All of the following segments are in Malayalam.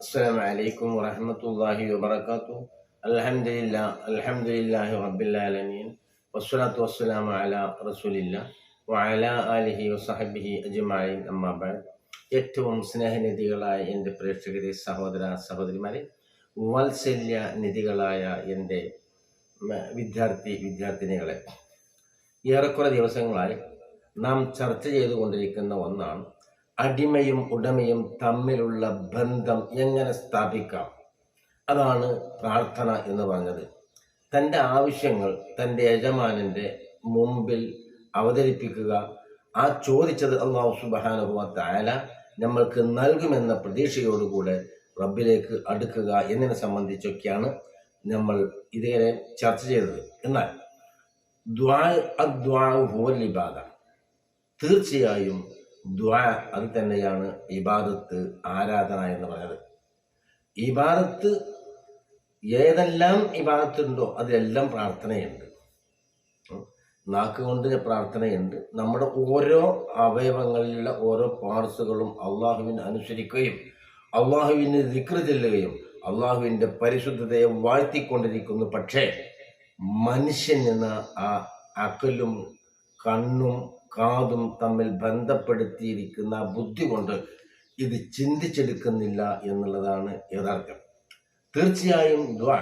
السلام عليكم ورحمة الله وبركاته الحمد لله الحمد لله رب العالمين والصلاة والسلام على رسول الله وعلى آله وصحبه أجمعين أما بعد ഏറ്റവും സ്നേഹനിധികളായ എൻ്റെ പ്രേക്ഷകരെ സഹോദര സഹോദരിമാരെ വാത്സല്യ നിധികളായ എൻ്റെ മ- വിദ്യാർത്ഥി വിദ്യാർത്ഥിനികളെ ഏറെക്കുറെ ദിവസങ്ങളായി നാം ചർച്ച ചെയ്തുകൊണ്ടിരിക്കുന്ന ഒന്നാണ് അടിമയും ഉടമയും തമ്മിലുള്ള ബന്ധം എങ്ങനെ സ്ഥാപിക്കാം? അതാണ് പ്രാർത്ഥന എന്ന് പറഞ്ഞത്. തന്റെ ആവശ്യങ്ങൾ തന്റെ യജമാനന്റെ മുമ്പിൽ അവതരിപ്പിക്കുക. ആ ചോദിച്ചത് അള്ളാഹു സുബാനുഭവ താല നമ്മൾക്ക് നൽകുമെന്ന പ്രതീക്ഷയോടുകൂടെ റബ്ബിലേക്ക് അടുക്കുക എന്നതിനെ സംബന്ധിച്ചൊക്കെയാണ് നമ്മൾ ഇതുവരെ ചർച്ച ചെയ്തത്. എന്നാൽ ദ്വാ അദ്വാ ഇബാദ. തീർച്ചയായും ദ്വാ അത് തന്നെയാണ് ഇബാദത്ത് ആരാധന എന്ന് പറയുന്നത്. ഇബാദത്ത് ഏതെല്ലാം ഇബാദത്തുണ്ടോ അതിലെല്ലാം പ്രാർത്ഥനയുണ്ട്. നാക്ക് കൊണ്ട് പ്രാർത്ഥനയുണ്ട്. നമ്മുടെ ഓരോ അവയവങ്ങളിലുള്ള ഓരോ പാർട്സുകളും അള്ളാഹുവിനെ അനുസരിക്കുകയും അള്ളാഹുവിന് ദിക്ര ചെല്ലുകയും അള്ളാഹുവിന്റെ പരിശുദ്ധതയെ വാഴ്ത്തിക്കൊണ്ടിരിക്കുന്നു. പക്ഷേ മനുഷ്യൻ എന്ന ആ അക്കലും കണ്ണും കാതും തമ്മിൽ ബന്ധപ്പെടുത്തിയിരിക്കുന്ന ബുദ്ധി കൊണ്ട് ഇത് ചിന്തിച്ചെടുക്കുന്നില്ല എന്നുള്ളതാണ് യഥാർത്ഥം. തീർച്ചയായും ദ്വാ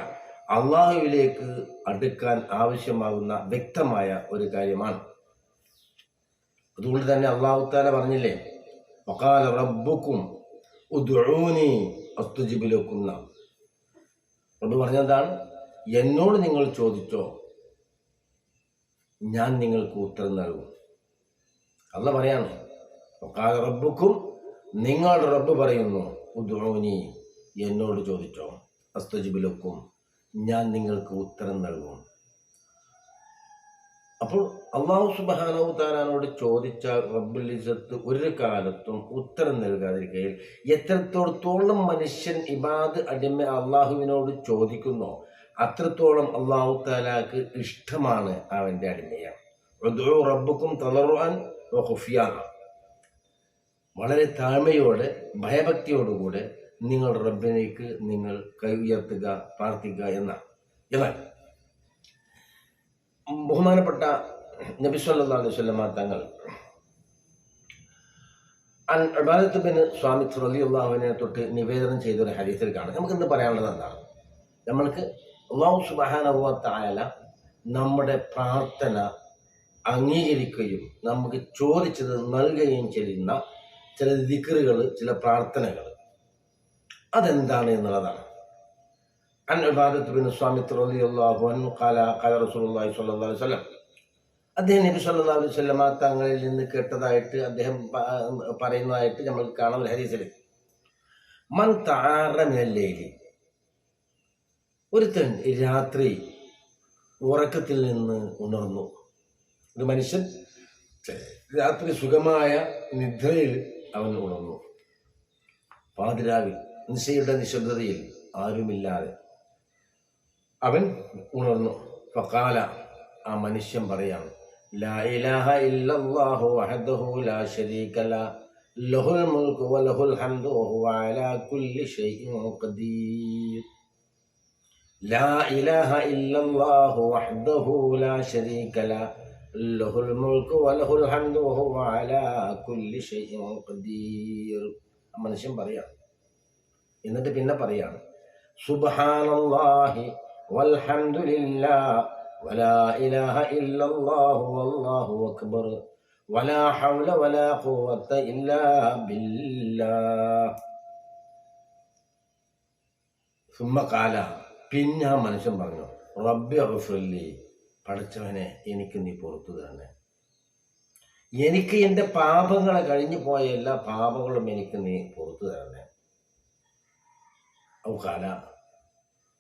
അള്ളാഹുവിലേക്ക് അടുക്കാൻ ആവശ്യമാകുന്ന വ്യക്തമായ ഒരു കാര്യമാണ്. അതുകൊണ്ട് തന്നെ അള്ളാഹു താല പറഞ്ഞില്ലേ വക്കാല റബ്ബുക്കും ഉദ്ഊനി അസ്തുജിബിലൊക്കുന്ന റബ്ബ് പറഞ്ഞതാണ് എന്നോട് നിങ്ങൾ ചോദിച്ചോ ഞാൻ നിങ്ങൾക്ക് ഉത്തരം നൽകും. അല്ല പറയാണ് റബ്ബുക്കും നിങ്ങളുടെ റബ്ബ് പറയുന്നു ഉദ്ഊനി എന്നോട് ചോദിച്ചോ അസ്തജിബിലൊക്കും ഞാൻ നിങ്ങൾക്ക് ഉത്തരം നൽകും. അപ്പോൾ അള്ളാഹു സുബാനവു താലാനോട് ചോദിച്ച റബ്ബുൽ ഇസത്ത് ഒരു കാലത്തും ഉത്തരം നൽകാതിരിക്കുകയിൽ എത്രത്തോളത്തോളം മനുഷ്യൻ ഇബാദ് അടിമ അള്ളാഹുവിനോട് ചോദിക്കുന്നോ അത്രത്തോളം അള്ളാഹു താലാക്ക് ഇഷ്ടമാണ് അവന്റെ അടിമയ. റബ്ബുക്കും തളറുവാൻ ഹുഫിയാന വളരെ താഴ്മയോടെ ഭയഭക്തിയോടുകൂടെ നിങ്ങൾ റബ്ബിനേക്ക് നിങ്ങൾ കൈ ഉയർത്തുക പ്രാർത്ഥിക്കുക എന്നാണ് എന്നാൽ ബഹുമാനപ്പെട്ട നബി സല്ലല്ലാഹു അലൈഹി തങ്ങൾ അൻ ഇബാദത്ത് ബിൻ സ്വാമി റളിയല്ലാഹുവിനെ തൊട്ട് നിവേദനം ചെയ്തൊരു ഹദീസിൽ കാണാം. നമുക്ക് ഇന്ന് പറയാനുള്ളത് എന്താണ്? നമ്മൾക്ക് അള്ളാഹു വ നമ്മുടെ പ്രാർത്ഥന അംഗീകരിക്കുകയും നമുക്ക് ചോദിച്ചത് നൽകുകയും ചെയ്യുന്ന ചില ദിക്കറുകൾ ചില പ്രാർത്ഥനകൾ അതെന്താണ് എന്നുള്ളതാണ്. അൻ ഇബാദത്ത് ബിൻ സ്വാമി റളിയല്ലാഹു അൻഹു ഖാല ഖാല റസൂലുള്ളാഹി സ്വല്ലല്ലാഹു അലൈഹി വസല്ലം. അദ്ദേഹം നബി സല്ലല്ലാഹു അലൈഹി വസല്ലമ തങ്ങളിൽ നിന്ന് കേട്ടതായിട്ട് അദ്ദേഹം പറയുന്നതായിട്ട് നമ്മൾ കാണാം ഹദീസിൽ മൻ തആറ മിനൽ ലൈലി. ഒരുത്തൻ രാത്രി ഉറക്കത്തിൽ നിന്ന് ഉണർന്നു. ഒരു മനുഷ്യൻ രാത്രി സുഖമായ നിദ്രയിൽ അവൻ ഉണർന്നു. പാതിരാവിൽ നിശയുടെ നിശബ്ദതയിൽ ആരുമില്ലാതെ അവൻ ഉണർന്നു. ഫക്കാല ആ മനുഷ്യൻ പറയാണ് ലാ ഇലാഹ ഇല്ലല്ലാഹു വഹദഹു ലാ ശരീക ലഹുൽ മുൽക്കു വലഹുൽ ഹംദു വഹുവ അലാ കുല്ലി ഷൈഇൻ ഖദീർ. ലാ ഇലാഹ ഇല്ലല്ലാഹു വഹദഹു ലാ ശരീക ല ലഹുൽ الملك وله الحمد وهو അലാ കുല്ലി ഷൈഇൻ ഖദീർ. മനുഷ്യൻ പറയാണ്. എന്നിട്ട് പിന്നെ പറയാണ്. സുബ്ഹാനല്ലാഹി വൽഹംദുലില്ലാ വലാ ഇലാഹ ഇല്ലല്ലാഹു വല്ലാഹു അക്ബർ. വലാ ഹൗല വലാ ഖുവത ഇല്ലാ ബില്ലാ. സുമ്മ കാല. പിന്നെ ആ മനുഷ്യൻ പറഞ്ഞു റബ്ബി അഗ്ഫിർലി പഠിച്ചവനെ എനിക്ക് നീ പുറത്തു തന്നെ എനിക്ക് എന്റെ പാപങ്ങളെ കഴിഞ്ഞു പോയ എല്ലാ പാപങ്ങളും എനിക്ക് നീ പുറത്തു തരണേ. ഔകാല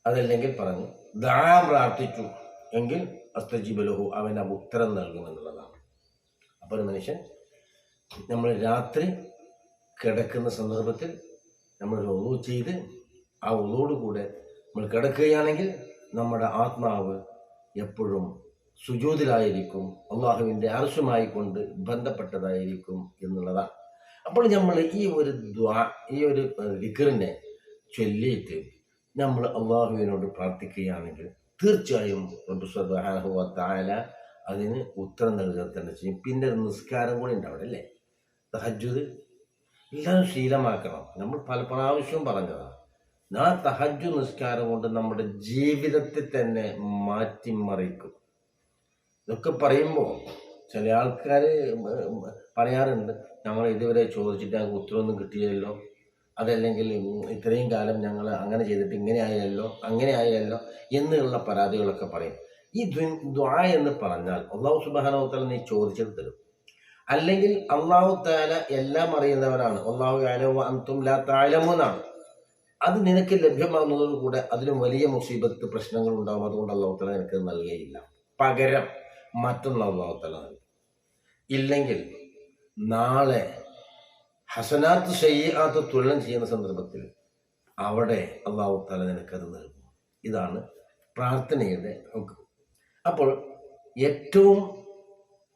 അതല്ലെങ്കിൽ പറഞ്ഞു ദാ പ്രാർത്ഥിച്ചു എങ്കിൽ അസ്തജിബലഹു അവൻ ഉത്തരം നൽകുമെന്നുള്ളതാണ്. അപ്പോൾ ഒരു മനുഷ്യൻ നമ്മൾ രാത്രി കിടക്കുന്ന സന്ദർഭത്തിൽ നമ്മൾ ഒന്നു ചെയ്ത് ആ ഒന്നോടുകൂടെ നമ്മൾ കിടക്കുകയാണെങ്കിൽ നമ്മുടെ ആത്മാവ് എപ്പോഴും സുജൂതിലായിരിക്കും അള്ളാഹുവിന്റെ അറസുമായി കൊണ്ട് ബന്ധപ്പെട്ടതായിരിക്കും എന്നുള്ളതാണ് അപ്പോൾ നമ്മൾ ഈ ഒരു ദ്വാ ഈ ഒരു വിക്കറിനെ ചൊല്ലിയിട്ട് നമ്മൾ അള്ളാഹുവിനോട് പ്രാർത്ഥിക്കുകയാണെങ്കിൽ തീർച്ചയായും തആല അതിന് ഉത്തരം നൽകുക തന്നെ ചെയ്യും. പിന്നെ നിസ്കാരം കൂടി ഉണ്ടാവില്ലേ അല്ലേ? തഹജ്ജുദ് എല്ലാവരും ശീലമാക്കണം. നമ്മൾ പല പ്രാവശ്യവും പറഞ്ഞതാണ് ആ തഹജ്ജു നിസ്കാരം കൊണ്ട് നമ്മുടെ ജീവിതത്തെ തന്നെ മാറ്റിമറിക്കും. ഇതൊക്കെ പറയുമ്പോൾ ചില ആൾക്കാർ പറയാറുണ്ട് ഞങ്ങൾ ഇതുവരെ ചോദിച്ചിട്ട് ഞങ്ങൾക്ക് ഉത്തരവൊന്നും കിട്ടിയില്ലല്ലോ. അതല്ലെങ്കിൽ ഇത്രയും കാലം ഞങ്ങൾ അങ്ങനെ ചെയ്തിട്ട് ഇങ്ങനെ ആയല്ലോ അങ്ങനെ ആയല്ലോ എന്നുള്ള പരാതികളൊക്കെ പറയും. ഈ ദ്വാ എന്ന് പറഞ്ഞാൽ അള്ളാഹു സുബാനോത്തല നീ ചോദിച്ചത് തരും. അല്ലെങ്കിൽ അള്ളാഹു താല എല്ലാം അറിയുന്നവനാണ്. അള്ളാഹു അലോ അന്തും ലാ താലമെന്നാണ് അത് നിനക്ക് ലഭ്യമാകുന്നതോടുകൂടെ അതിലും വലിയ മുസീബത്ത് പ്രശ്നങ്ങൾ ഉണ്ടാകും അതുകൊണ്ട് അള്ളാഹുത്തല നിനക്ക് നൽകുകയില്ല. പകരം മറ്റൊന്ന് അള്ളാഹുത്തല നൽകും. ഇല്ലെങ്കിൽ നാളെ ഹസനാത്ത് ചെയ്യാത്ത തുലനം ചെയ്യുന്ന സന്ദർഭത്തിൽ അവിടെ അള്ളാഹുത്തല നിനക്ക് നിനക്കത് നൽകും. ഇതാണ് പ്രാർത്ഥനയുടെ. അപ്പോൾ ഏറ്റവും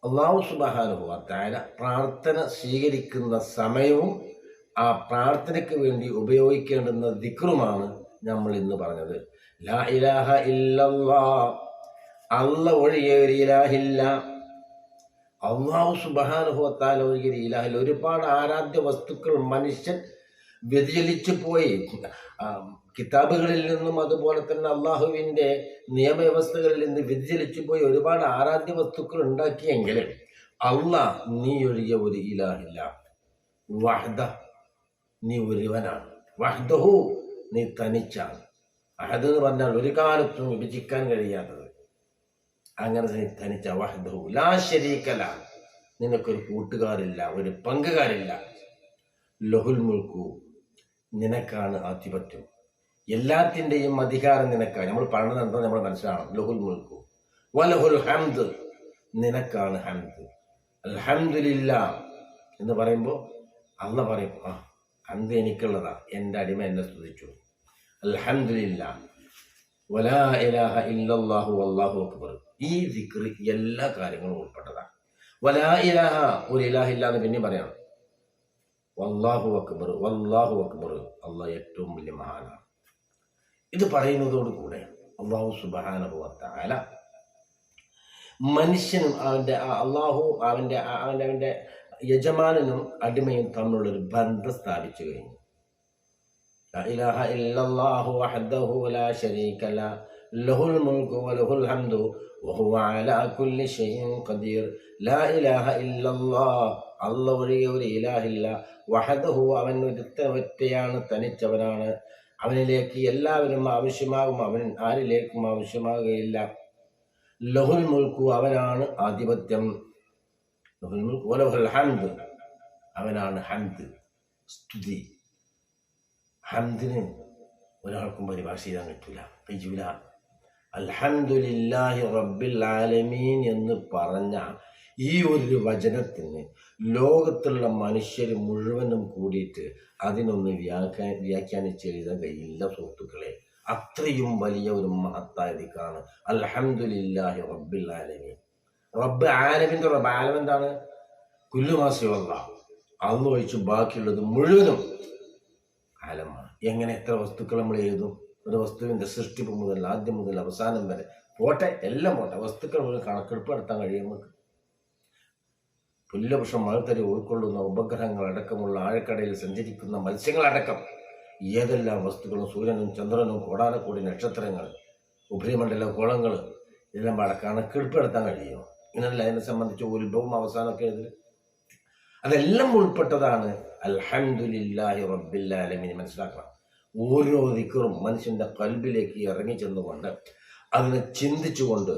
അള്ളാഹു സുബാനുഭവ താര പ്രാർത്ഥന സ്വീകരിക്കുന്ന സമയവും ആ പ്രാർത്ഥനയ്ക്ക് വേണ്ടി ഉപയോഗിക്കേണ്ടുന്ന ദിക്റുമാണ് നമ്മൾ ഇന്ന് പറഞ്ഞത്. ലാ ഇലാഹ ഇല്ലല്ലാ. ഒഴികെ ഒരു ഇലാഹില്ല. അള്ളാഹു സുബാനുഭവത്താൽ ഒഴികെ ഇലാഹില്ല. ഒരുപാട് ആരാധ്യ വസ്തുക്കൾ മനുഷ്യൻ വ്യതിചലിച്ചു പോയി. കിതാബുകളിൽ നിന്നും അതുപോലെ തന്നെ അള്ളാഹുവിന്റെ നിയമവ്യവസ്ഥകളിൽ നിന്ന് വ്യതിചലിച്ചു പോയി ഒരുപാട് ആരാധ്യ വസ്തുക്കൾ ഉണ്ടാക്കിയെങ്കിലും അള്ളാഹ് നീ ഒഴികെ ഒരു ഇലാഹില്ല. വഹദ. നീ ഒരുവനാണ്. വഹ്ദഹു നീ തനിച്ചാണ്. അഹദ് എന്ന് പറഞ്ഞാൽ ഒരു കാലത്തും വിഭജിക്കാൻ കഴിയാത്തത്. അങ്ങനെ നീ തനിച്ച വഹ്ദഹു. ലാ ശരീക്കല നിനക്കൊരു കൂട്ടുകാരില്ല ഒരു പങ്കുകാരില്ല. ലഹുൽ മുൽക്കു. നിനക്കാണ് ആധിപത്യം. എല്ലാത്തിന്റെയും അധികാരം നിനക്കാണ്. നമ്മൾ പറഞ്ഞത് എന്താ നമ്മൾ മനസ്സിലാവണം. ലഹുൽ മുൽക്കു. വലഹുൽ ഹംദ്. നിനക്കാണ് ഹംദ്. അൽഹംദുലില്ല എന്ന് പറയുമ്പോൾ അല്ല പറയും ആ ഹംദ് എനിക്കുള്ളതാണ് എന്റെ അടിമ എന്നെ സ്തുതിച്ചു. അൽഹംദുലില്ല. വലാ ഇലാഹ അക്ബർ. ഈ ദിക്ർ എല്ലാ കാര്യങ്ങളും ഉൾപ്പെട്ടതാണ് വലാ ഇലാഹ ഒരു ഇലാഹ ഇല്ല എന്ന് പിന്നെ പറയാം. വല്ലാഹു അക്ബർ വല്ലാഹു അക്ബർ. അള്ളാഹ് ഏറ്റവും വലിയ മഹാനാണ് ഇത് പറയുന്നതോടുകൂടെ അള്ളാഹു സുബാനുഭവത്താല മനുഷ്യനും അവന്റെ അള്ളാഹു അവന്റെ അവന്റെ അവന്റെ യജമാനനും അടിമയും തമ്മിലുള്ളൊരു ബന്ധം സ്ഥാപിച്ചു കഴിഞ്ഞു. ഇലാഹ ഇല്ലല്ലാഹു വഹദഹു ശരീക ലഹുൽ വലഹുൽ ഹംദു വഹുവ അലാ കുല്ലി ഖദീർ. ലാ ഇലാഹ ഇല്ലല്ലാഹ് വഹദഹു അവൻ ഒരുത്ത തനിച്ചവനാണ്. അവനിലേക്ക് എല്ലാവരും ആവശ്യമാകും അവൻ ആരിലേക്കും ആവശ്യമാകുകയില്ല. ലഹുൽ മുൽക്കു അവനാണ് ആധിപത്യം. ഹംദ് അവനാണ് ഹംദ് സ്തുതി. ഹംദിന് ഒരാൾക്കും പരിഭാഷ ചെയ്യാൻ പറ്റില്ല കഴിയൂല. അൽഹന്ദുലില്ലാഹി റബ്ബിൽ ആലമീൻ എന്ന് പറഞ്ഞ ഈ ഒരു വചനത്തിന് ലോകത്തുള്ള മനുഷ്യർ മുഴുവനും കൂടിയിട്ട് അതിനൊന്ന് വ്യാഖ്യാ വ്യാഖ്യാനിച്ച് എഴുതാൻ കഴിയില്ല സുഹൃത്തുക്കളെ. അത്രയും വലിയ ഒരു മഹത്തായതിക്കാണ് അൽഹന്ദുലില്ലാഹി റബ്ബിൽ ആലമീൻ. റബ്ബ് ആലമിന്റെ റബ്ബ് ആലം എന്താണ്? കുല്ലുമാസിയുള്ള അന്ന് ഒഴിച്ച് ബാക്കിയുള്ളത് മുഴുവനും ആലമാണ്. എങ്ങനെ എത്ര വസ്തുക്കൾ നമ്മൾ എഴുതും? ഒരു വസ്തുവിന്റെ സൃഷ്ടിപ്പ് മുതൽ ആദ്യം മുതൽ അവസാനം വരെ പോട്ടെ എല്ലാം പോട്ടെ. വസ്തുക്കൾ മുതൽ കണക്കെടുപ്പ് നടത്താൻ കഴിയും നമുക്ക്. പുല്ലപുഷം മഴത്തരി ഉൾക്കൊള്ളുന്ന ഉപഗ്രഹങ്ങൾ അടക്കമുള്ള ആഴക്കടയിൽ സഞ്ചരിക്കുന്ന മത്സ്യങ്ങളടക്കം ഏതെല്ലാം വസ്തുക്കളും സൂര്യനും ചന്ദ്രനും കോടാനക്കോടി നക്ഷത്രങ്ങൾ ഉപരിമണ്ഡല കോളങ്ങൾ ഇതെല്ലാം പാടെ കണക്കെടുപ്പ് നടത്താൻ കഴിയുമോ ഇങ്ങനല്ല അതിനെ സംബന്ധിച്ച് ഉത്ഭവം അവസാനമൊക്കെ ഇതിൽ അതെല്ലാം ഉൾപ്പെട്ടതാണ് അൽഹംദുലില്ലാഹി റബ്ബില്ലാലമീൻ മനസ്സിലാക്കണം. ഓരോ ദിക്കറും മനുഷ്യന്റെ കൽബിലേക്ക് ഇറങ്ങി ചെന്നുകൊണ്ട് അതിനെ ചിന്തിച്ചുകൊണ്ട്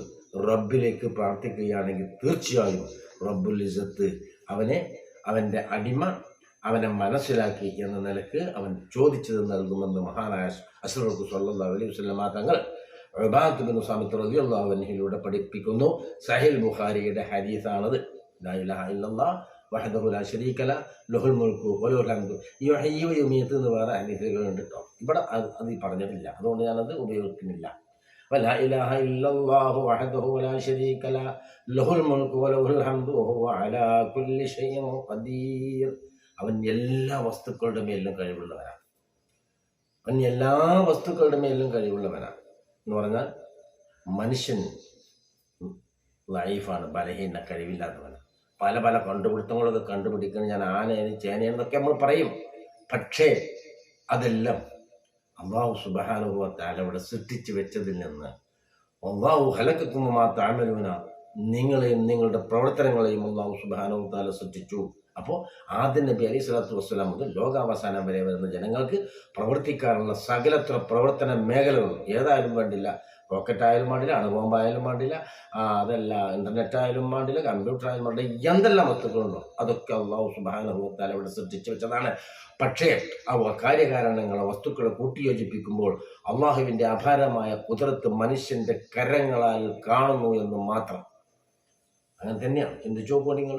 റബ്ബിലേക്ക് പ്രാർത്ഥിക്കുകയാണെങ്കിൽ തീർച്ചയായും റബ്ബുൽ ഇസത്ത് അവനെ അവന്റെ അടിമ അവനെ മനസ്സിലാക്കി എന്ന നിലയ്ക്ക് അവൻ ചോദിച്ചത് നൽകുമെന്ന് മഹാനായ അസ്ലർക്ക് സല്ലാ അലൈഹി വസല്ലമ തങ്ങൾ ഉബാദത്ത് ബിൻ സാമിത്ത് റളിയല്ലാഹു അൻഹുവിലൂടെ പഠിപ്പിക്കുന്നു സഹിൽ ബുഖാരിയുടെ ഹദീസാണത് ലാ ഇലാഹ ഇല്ലല്ലാഹ് വഹദഹു ലാ ശരീക ല ലഹുൽ മുൽക്കു വലഹുൽ ഹംദു ഈ ഹയ്യ യുമീത്ത് എന്ന് വേറെ ഹദീസുകളുണ്ട് കേട്ടോ ഇവിടെ അത് അത് ഈ പറഞ്ഞിട്ടില്ല അതുകൊണ്ട് ഞാനത് ഉപയോഗിക്കുന്നില്ല ولا إله إلا الله وحده لا شريك له له الملك وله الحمد وهو على كل شيء قدير അവൻ എല്ലാ വസ്തുക്കളുടെ മേലും കഴിവുള്ളവനാണ് അവൻ എല്ലാ വസ്തുക്കളുടെ മേലും കഴിവുള്ളവനാണ് എന്ന് പറഞ്ഞാൽ മനുഷ്യൻ ലൈഫാണ് ബലഹീന കഴിവില്ലാത്തവന് പല പല കണ്ടുപിടുത്തങ്ങളൊക്കെ കണ്ടുപിടിക്കണം. ഞാൻ ആനയാണ് ചേനയെന്നൊക്കെ നമ്മൾ പറയും. പക്ഷേ അതെല്ലാം അള്ളാഹു സുബാനുഭവത്താൽ അവിടെ സൃഷ്ടിച്ചു വെച്ചതിൽ നിന്ന് അള്ളാഹു ഹലക്കുമാ താമരൂന നിങ്ങളെയും നിങ്ങളുടെ പ്രവർത്തനങ്ങളെയും അള്ളാഹു സുബാനുഭവത്താല സൃഷ്ടിച്ചു. അപ്പോൾ ആദ്യ നബി അലി സ്വലാത്തു വസ്സലാം മുതൽ ലോകാവസാനം വരെ വരുന്ന ജനങ്ങൾക്ക് പ്രവർത്തിക്കാനുള്ള സകലത്ര പ്രവർത്തന മേഖലകളും ഏതായാലും വേണ്ടില്ല. റോക്കറ്റ് ആയാലും പാടില്ല അണുബോംബായാലും പാടില്ല അതല്ല ഇന്റർനെറ്റ് ആയാലും പാടില്ല കമ്പ്യൂട്ടർ ആയാലും പാടില്ല എന്തെല്ലാം വസ്തുക്കളുണ്ടോ അതൊക്കെ അള്ളാഹു സുബാനുഭവത്താൽ അവിടെ സൃഷ്ടിച്ചു വെച്ചതാണ്. പക്ഷേ അവ കാര്യകാരണങ്ങളെ വസ്തുക്കളെ കൂട്ടിയോജിപ്പിക്കുമ്പോൾ അള്ളാഹുവിന്റെ അപാരമായ കുതിരത്ത് മനുഷ്യന്റെ കരങ്ങളാൽ കാണുന്നു എന്ന് മാത്രം. അങ്ങനെ തന്നെയാണ്. ചിന്തിച്ചോ നിങ്ങൾ?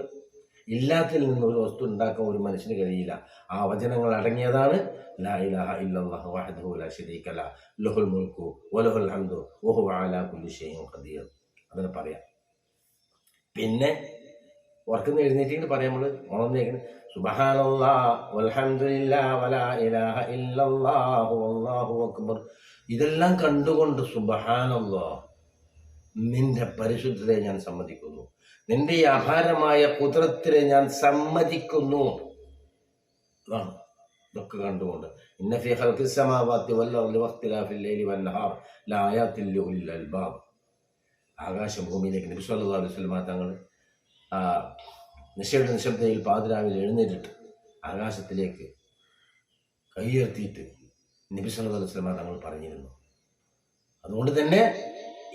ഇല്ലാത്തിൽ നിന്ന് ഒരു വസ്തു ഉണ്ടാക്കാൻ ഒരു മനുഷ്യന് കഴിയില്ല. ആ വചനങ്ങൾ അടങ്ങിയതാണ്. ലാ ഇലാഹ ഇല്ലല്ലാഹു ലാ ശരീക ലഹുൽ വലഹുൽ ഹംദു വഹുവ അലാ ഷൈഇൻ ഖദീർ. അതിനെ പറയാം. പിന്നെ ഉറക്കുന്ന എഴുന്നേറ്റിട്ട് പറയാം നമ്മൾ വൽഹംദുലില്ലാ വലാ ഇലാഹ ഇല്ലല്ലാഹു അക്ബർ. ഇതെല്ലാം കണ്ടുകൊണ്ട് സുബഹാനല്ലാ നിന്റെ പരിശുദ്ധതയെ ഞാൻ സമ്മതിക്കുന്നു. നിന്റെ അപാരമായ കുതിരത്തിനെ ഞാൻ സമ്മതിക്കുന്നു. അതാണ് ഇതൊക്കെ കണ്ടുകൊണ്ട്. ഇന്ന ഫീ ഖൽഖിസ് സമാവാതി വൽ അർളി വഖ്തിലാഫിൽ ലൈലി വൻ നഹാർ ലആയാത്തിൽ ലിഉൽ അൽബാബ്. ആകാശഭൂമിയിലേക്ക് നബി സല്ലല്ലാഹു അലൈഹി തങ്ങൾ ആ നിശയുടെ നിശബ്ദയിൽ പാതിരാവിൽ എഴുന്നേറ്റിട്ട് ആകാശത്തിലേക്ക് കൈയർത്തിയിട്ട് നബി സല്ലല്ലാഹു അലൈഹി വസല്ലം തങ്ങൾ പറഞ്ഞിരുന്നു. അതുകൊണ്ട് തന്നെ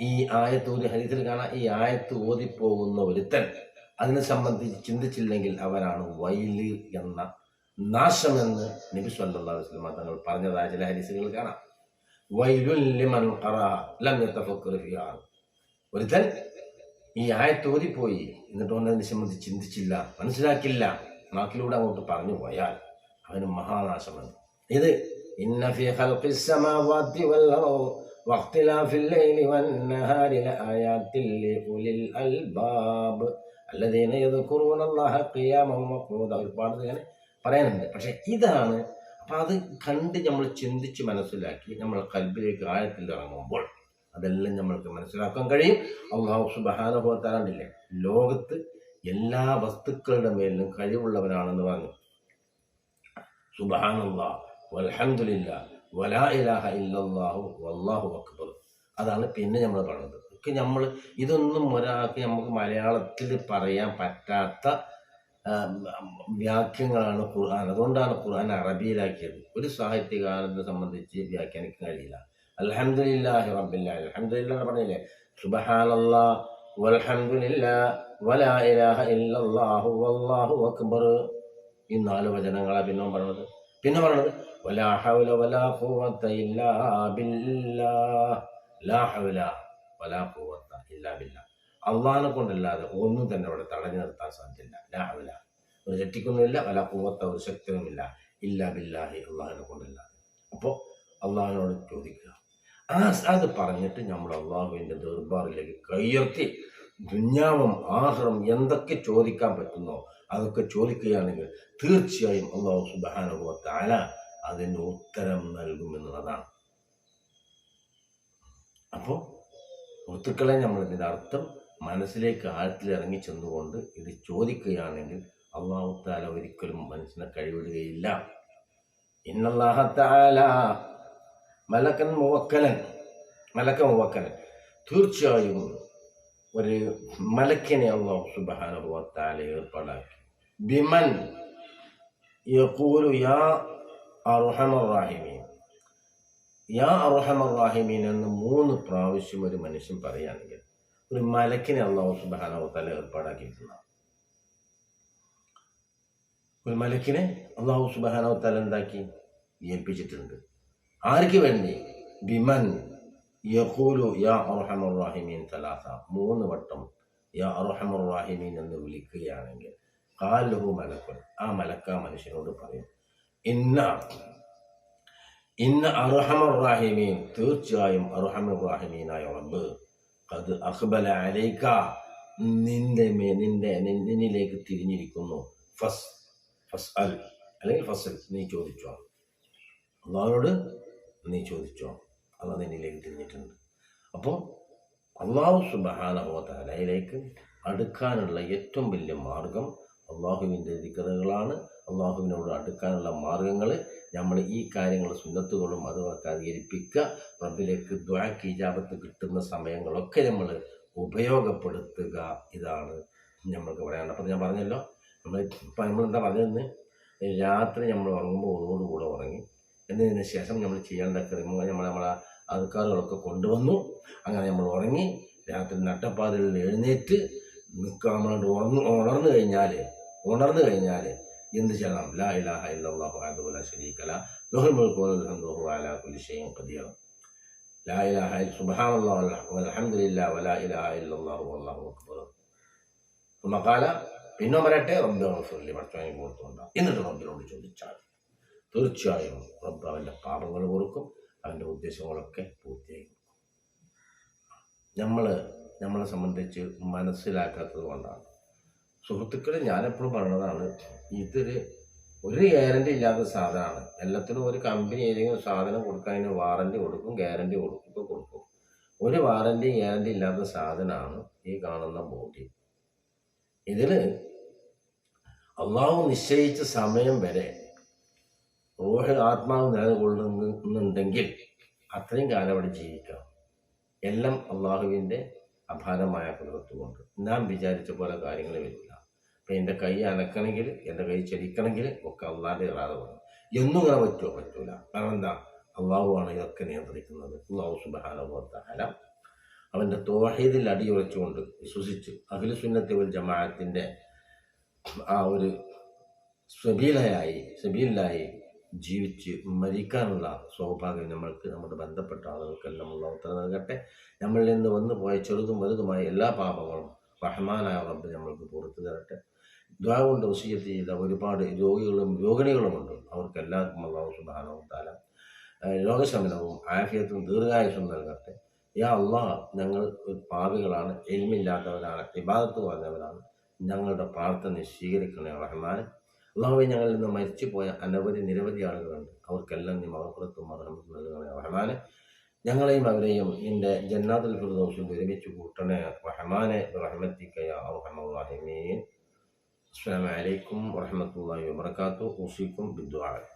ഈ ആയത്ത് ഹരിത്തിൽ കാണാം. ഈ ആയത്ത് ഓതിപ്പോകുന്ന ഒരുത്തൻ അതിനെ സംബന്ധിച്ച് ചിന്തിച്ചില്ലെങ്കിൽ അവരാണ് വൈലി എന്ന നാശമെന്ന് നബി സല്ലല്ലാഹു അലൈഹി തങ്ങൾ പറഞ്ഞതായ ചില ഹരിസുകൾ കാണാം. വൈലുൽ ലം യതഫക്കർ ഒരുത്തൻ ഈ ആയത്ത് ഓതിപ്പോയി എന്നിട്ട് അതിനെ സംബന്ധിച്ച് ചിന്തിച്ചില്ല മനസ്സിലാക്കില്ല. നാക്കിലൂടെ അങ്ങോട്ട് പറഞ്ഞു പോയാൽ അവന് മഹാനാശമാണ് ഇത് ഇന്ന ഫീ ഖൽഖിസ് واختلاف الليل والنهار لآيات لأولي الألباب الذين يذكرون الله قياما وقعودا ഒരുപാട് ഇങ്ങനെ പറയാനുണ്ട് പക്ഷെ ഇതാണ് അപ്പൊ അത് കണ്ട് നമ്മൾ ചിന്തിച്ച് മനസ്സിലാക്കി നമ്മൾ കൽബിലേക്ക് ആഴത്തിൽ ഇറങ്ങുമ്പോൾ അതെല്ലാം നമ്മൾക്ക് മനസ്സിലാക്കാൻ കഴിയും അള്ളാഹു സുബഹാനുഭവത്താണ്ടില്ലേ ലോകത്ത് എല്ലാ വസ്തുക്കളുടെ മേലിലും കഴിവുള്ളവനാണെന്ന് പറഞ്ഞു സുബഹാനുള്ള വൽഹംദുലില്ലാ വലാ ഇലാഹ വല്ലാഹു അക്ബർ. അതാണ് പിന്നെ നമ്മൾ പറയുന്നത് ഒക്കെ നമ്മൾ ഇതൊന്നും ഒരാൾക്ക് നമുക്ക് മലയാളത്തിൽ പറയാൻ പറ്റാത്ത വ്യാഖ്യങ്ങളാണ് ഖുർആൻ. അതുകൊണ്ടാണ് ഖുർആൻ അറബിയിലാക്കിയത്. ഒരു സാഹിത്യകാരനെ സംബന്ധിച്ച് വ്യാഖ്യാനിക്കാൻ കഴിയില്ല. അൽഹംദുലില്ലാഹി റബ്ബില്ലാ എന്ന് പറഞ്ഞില്ലേ? സുബ്ഹാനല്ലാ വലാ ഇലാഹ വല്ലാഹു അക്ബർ. ഈ നാല് വചനങ്ങളാണ് പിന്നെ പറഞ്ഞത് പിന്നെ പറഞ്ഞത് വലാ ഹൗല വലാ ഖുവത ഇല്ലാ ബില്ലാഹ് ലാ ഹൗല വലാ ഖുവത ഇല്ലാ ബില്ലാഹ് അള്ളാഹിനെ കൊണ്ടല്ലാതെ ഒന്നും തന്നെ അവിടെ തടഞ്ഞു നിർത്താൻ സാധ്യമില്ല ലാ ഹൗല ഒരു തെറ്റിക്കുന്നുമില്ല വലാ കൂവത്ത ഒരു ശക്തിയുമില്ല ഇല്ല. ബില്ലാഹി അള്ളാഹിനെ കൊണ്ടല്ലാതെ. അപ്പോൾ അള്ളാഹിനോട് ചോദിക്കുക. ആ അത് പറഞ്ഞിട്ട് നമ്മൾ അള്ളാഹുവിന്റെ ദർബാറിലേക്ക് കയ്യർത്തി ദുഞ്ഞാവും ആഹ്റം എന്തൊക്കെ ചോദിക്കാൻ പറ്റുന്നോ അതൊക്കെ ചോദിക്കുകയാണെങ്കിൽ തീർച്ചയായും അള്ളാഹു സുബാനുഭവത്താല അതിന് ഉത്തരം നൽകുമെന്നുള്ളതാണ് അപ്പോൾ ഋത്തുക്കളെ നമ്മൾ ഇതിന്റെ അർത്ഥം മനസ്സിലേക്ക് ആഴത്തിൽ ഇറങ്ങി ചെന്നുകൊണ്ട് ഇത് ചോദിക്കുകയാണെങ്കിൽ അള്ളാഹു താല ഒരിക്കലും മനസ്സിനെ കഴിവിടുകയില്ല. ഇന്നല്ലാഹത്താല മലക്കൻ മുവക്കലൻ മലക്ക മുവക്കലൻ. തീർച്ചയായും ഒരു മലക്കിനെ അള്ളാഹു സുബാനുഭവത്താല ഏർപ്പാടാക്കി. ബിമൻ യഖൂലു യാ അർഹമർ റാഹിമീൻ യാ അർഹമർ റാഹിമീൻ എന്ന് മൂന്ന് പ്രാവശ്യം ഒരു മനുഷ്യൻ പറയുകയാണെങ്കിൽ ഒരു മലക്കിനെ അള്ളാഹു തആല ഏർപ്പാടാക്കിയിട്ടുണ്ട്. ഒരു മലക്കിനെ അള്ളാഹു സുബാനുഭവത്താല എന്താക്കി? ഏൽപ്പിച്ചിട്ടുണ്ട്. ആർക്ക് വേണ്ടി? ബിമൻ യഖൂലു യാ അർഹമർ റാഹിമീൻ തലാസ മൂന്ന് വട്ടം യാ അർഹമർ റാഹിമീൻ എന്ന് വിളിക്കുകയാണെങ്കിൽ കാലുഹു മലക്കുൻ. ആ മലക്ക മനുഷ്യനോട് പറയും ഇന്ന ഇന്ന അർഹമർ റാഹിമീൻ തീർച്ചയായും അർഹമർ റാഹിമീനായ റബ്ബ് അത് അഹ്ബല അലൈക്ക നിന്റെ മേ നിന്റെ നിന്നിലേക്ക് തിരിഞ്ഞിരിക്കുന്നു. ഫസ് ഫസ് അൽ അല്ലെങ്കിൽ ഫസൽ നീ ചോദിച്ചോ? അള്ളാഹിനോട് നീ ചോദിച്ചോ? അള്ളാഹ് നിന്നിലേക്ക് തിരിഞ്ഞിട്ടുണ്ട്. അപ്പോൾ അള്ളാഹു സുബഹാനഹോതാലയിലേക്ക് അടുക്കാനുള്ള ഏറ്റവും വലിയ മാർഗം അള്ളാഹുവിന്റെ ദിക്കറുകളാണ് അള്ളാഹുവിനോട് അടുക്കാനുള്ള മാർഗങ്ങൾ നമ്മൾ ഈ കാര്യങ്ങൾ സുന്നത്തുകളും അതുമൊക്കെ അധികരിപ്പിക്കുക. റബ്ബിലേക്ക് ദ്വാക്ക് ഇജാബത്ത് കിട്ടുന്ന സമയങ്ങളൊക്കെ നമ്മൾ ഉപയോഗപ്പെടുത്തുക. ഇതാണ് നമ്മൾക്ക് പറയാനുള്ളത്. അപ്പം ഞാൻ പറഞ്ഞല്ലോ നമ്മൾ ഇപ്പം നമ്മളെന്താ പറഞ്ഞതെന്ന്? രാത്രി നമ്മൾ ഉറങ്ങുമ്പോൾ ഒന്നോടുകൂടെ ഉറങ്ങി. എന്നതിന് ശേഷം നമ്മൾ ചെയ്യേണ്ട ക്രമങ്ങൾ നമ്മൾ നമ്മളെ അതുക്കാറുകളൊക്കെ കൊണ്ടുവന്നു. അങ്ങനെ നമ്മൾ ഉറങ്ങി. രാത്രി നട്ടപ്പാതിൽ എഴുന്നേറ്റ് നിൽക്കുക. നമ്മളോട് ഉണർന്നു ഉണർന്നു കഴിഞ്ഞാൽ ഉണർന്നു കഴിഞ്ഞാൽ എന്ത് ചെയ്യണം? ലാ ഇലാഹ ലോഹൽ മുൽക്കോൽ ഹംദുഹു അലാ ലാ ഇലാഹ വലാ ഇലാഹ പിന്നെ വരട്ടെ റബ്ബ് ഭർത്താവിനെ കൊടുത്തുകൊണ്ട് എന്നിട്ട് റബ്ബിനോട് ചോദിച്ചാൽ തീർച്ചയായും റബ്ബ് അവന്റെ പാപങ്ങൾ കൊടുക്കും അവന്റെ ഉദ്ദേശങ്ങളൊക്കെ പൂർത്തിയായി കൊടുക്കും നമ്മൾ നമ്മളെ സംബന്ധിച്ച് മനസ്സിലാക്കാത്തത് കൊണ്ടാണ്. സുഹൃത്തുക്കളെ ഞാനെപ്പോഴും പറയണതാണ് ഇതൊരു ഒരു ഗ്യാരണ്ടി ഇല്ലാത്ത സാധനമാണ് എല്ലാത്തിനും ഒരു കമ്പനി ഏതെങ്കിലും സാധനം കൊടുക്കാൻ അതിന് വാറണ്ടി കൊടുക്കും ഗ്യാരണ്ടി കൊടുക്കും കൊടുക്കും. ഒരു വാറണ്ടി ഗ്യാരണ്ടി ഇല്ലാത്ത സാധനമാണ് ഈ കാണുന്ന ബോഡി ഇതിൽ അള്ളാഹു നിശ്ചയിച്ച സമയം വരെ റൂഹ് ആത്മാവ് നിലകൊള്ളുന്നുണ്ടെങ്കിൽ അത്രയും കാലം അവിടെ ജീവിക്കാം എല്ലാം അള്ളാഹുവിന്റെ അപാരമായ കുതിർത്തുകൊണ്ട് നാം വിചാരിച്ച പോലെ കാര്യങ്ങൾ വരില്ല. അപ്പം എന്റെ കൈ അനക്കണമെങ്കിൽ എന്റെ കൈ ചലിക്കണമെങ്കിൽ ഒക്കെ അള്ളാഹിന്റെ ഇറാതെ വേണം. എന്നും ഇങ്ങനെ പറ്റുമോ പറ്റൂല. കാരണം എന്താ? അള്ളാഹുവാണ് ഇതൊക്കെ നിയന്ത്രിക്കുന്നത്. അള്ളാഹു സുബാനുഭവത്താല അവന്റെ തോഹീദിൽ അടിയുറച്ചുകൊണ്ട് വിശ്വസിച്ച് അഖില സുന്നത്തി ഒരു ജമാഅത്തിന്റെ ആ ഒരു സബീലയായി സബീലായി ജീവിച്ച് മരിക്കാനുള്ള സൗഭാഗ്യം നമ്മൾക്ക് നമ്മുടെ ബന്ധപ്പെട്ട ആളുകൾക്കെല്ലാം ഉള്ള ഉത്തരം നൽകട്ടെ. നമ്മളിൽ നിന്ന് വന്നു പോയ ചെറുതും വലുതുമായ എല്ലാ പാപങ്ങളും റഹ്മാനായ റബ്ബ് നമ്മൾക്ക് പുറത്തു തരട്ടെ. ദ്വാ കൊണ്ട് ചെയ്ത ഒരുപാട് രോഗികളും രോഗിണികളുമുണ്ട്. അവർക്കെല്ലാവർക്കും അള്ളാഹു സുബാനവും താല രോഗശമനവും ആഫിയത്തും ദീർഘായുസും നൽകട്ടെ. യാ അള്ളാഹ് ഞങ്ങൾ പാവികളാണ് എൽമില്ലാത്തവരാണ് ഇബാദത്ത് പറഞ്ഞവരാണ്. ഞങ്ങളുടെ പ്രാർത്ഥന സ്വീകരിക്കണേ റഹ്മാൻ അള്ളാഹുവെ ഞങ്ങളിൽ നിന്ന് മരിച്ചുപോയ അനവധി നിരവധി ആളുകളുണ്ട്. അവർക്കെല്ലാം നീ മകപ്പുറത്തും മറഹമത്തും നൽകണേ റഹ്മാൻ ഞങ്ങളെയും അവരെയും നിന്റെ ജന്നാത്തുൽ ഫിർദൗസിൽ ഒരുമിച്ച് കൂട്ടണേ റഹ്മാനെ. റഹ്മത്തിക്കയ റഹ്മീൻ. السلام عليكم ورحمة الله وبركاته. أوصيكم بالدعاء.